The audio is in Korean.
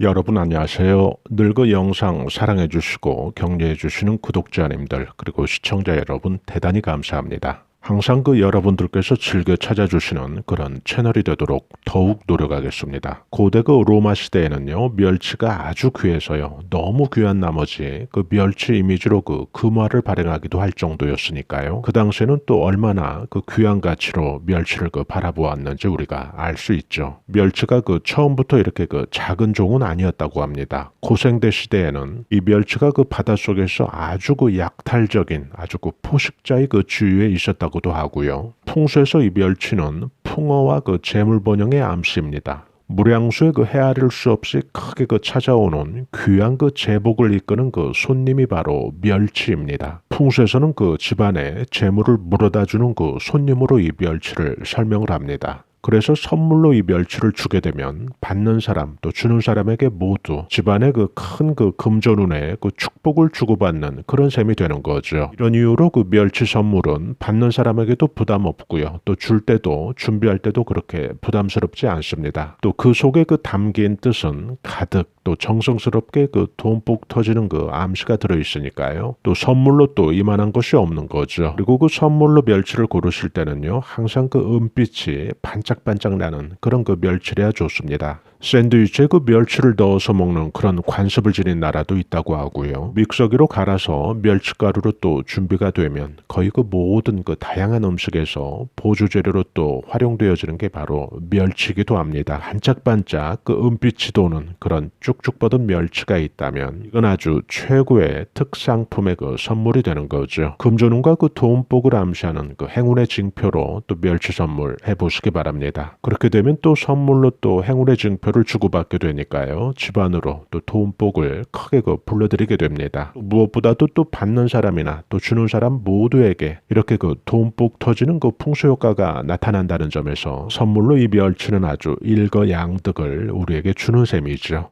여러분 안녕하세요. 늙어 영상 사랑해 주시고 격려해 주시는 구독자님들 그리고 시청자 여러분 대단히 감사합니다. 항상 그 여러분들께서 즐겨 찾아주시는 그런 채널이 되도록 더욱 노력하겠습니다. 고대 그 로마 시대에는요 멸치가 아주 귀해서요 너무 귀한 나머지 그 멸치 이미지로 그 금화를 발행하기도 할 정도였으니까요. 그 당시에는 또 얼마나 그 귀한 가치로 멸치를 그 바라보았는지 우리가 알 수 있죠. 멸치가 그 처음부터 이렇게 그 작은 종은 아니었다고 합니다. 고생대 시대에는 이 멸치가 그 바닷속에서 아주 그 약탈적인 아주 그 포식자의 그 주위에 있었다고 도 하고요. 풍수에서 이 멸치는 풍어와 그 재물 번영의 암시입니다. 무량수의 그 헤아릴 수 없이 크게 그 찾아오는 귀한 그 제복을 이끄는 그 손님이 바로 멸치입니다. 풍수에서는 그 집안에 재물을 물어다 주는 그 손님으로 이 멸치를 설명을 합니다. 그래서 선물로 이 멸치를 주게 되면 받는 사람 또 주는 사람에게 모두 집안의 그 큰 그 금전운에 그 축복을 주고받는 그런 셈이 되는 거죠. 이런 이유로 그 멸치 선물은 받는 사람에게도 부담 없고요. 또 줄 때도 준비할 때도 그렇게 부담스럽지 않습니다. 또 그 속에 그 담긴 뜻은 가득 또 정성스럽게 그 돈복 터지는 그 암시가 들어 있으니까요. 또 선물로 또 이만한 것이 없는 거죠. 그리고 그 선물로 멸치를 고르실 때는요. 항상 그 은빛이 반짝 반짝 나는 그런 그 멸치래야 좋습니다. 샌드위치에 그 멸치를 넣어서 먹는 그런 관습을 지닌 나라도 있다고 하고요. 믹서기로 갈아서 멸치가루로 또 준비가 되면 거의 그 모든 그 다양한 음식에서 보조 재료로 또 활용되어지는 게 바로 멸치기도 합니다. 반짝반짝 그 은빛이 도는 그런 쭉쭉 뻗은 멸치가 있다면 이건 아주 최고의 특상품의 그 선물이 되는 거죠. 금전운과 그 돈복을 암시하는 그 행운의 징표로 또 멸치 선물 해보시기 바랍니다. 그렇게 되면 또 선물로 또 행운의 징표 를 주고받게 되니까요. 집안으로 또 돈복을 크게 그 불러들이게 됩니다. 무엇보다도 또 받는 사람이나 또 주는 사람 모두에게 이렇게 그 돈복 터지는 그 풍수 효과가 나타난다는 점에서 선물로 이 멸치는 아주 일거양득을 우리에게 주는 셈이죠.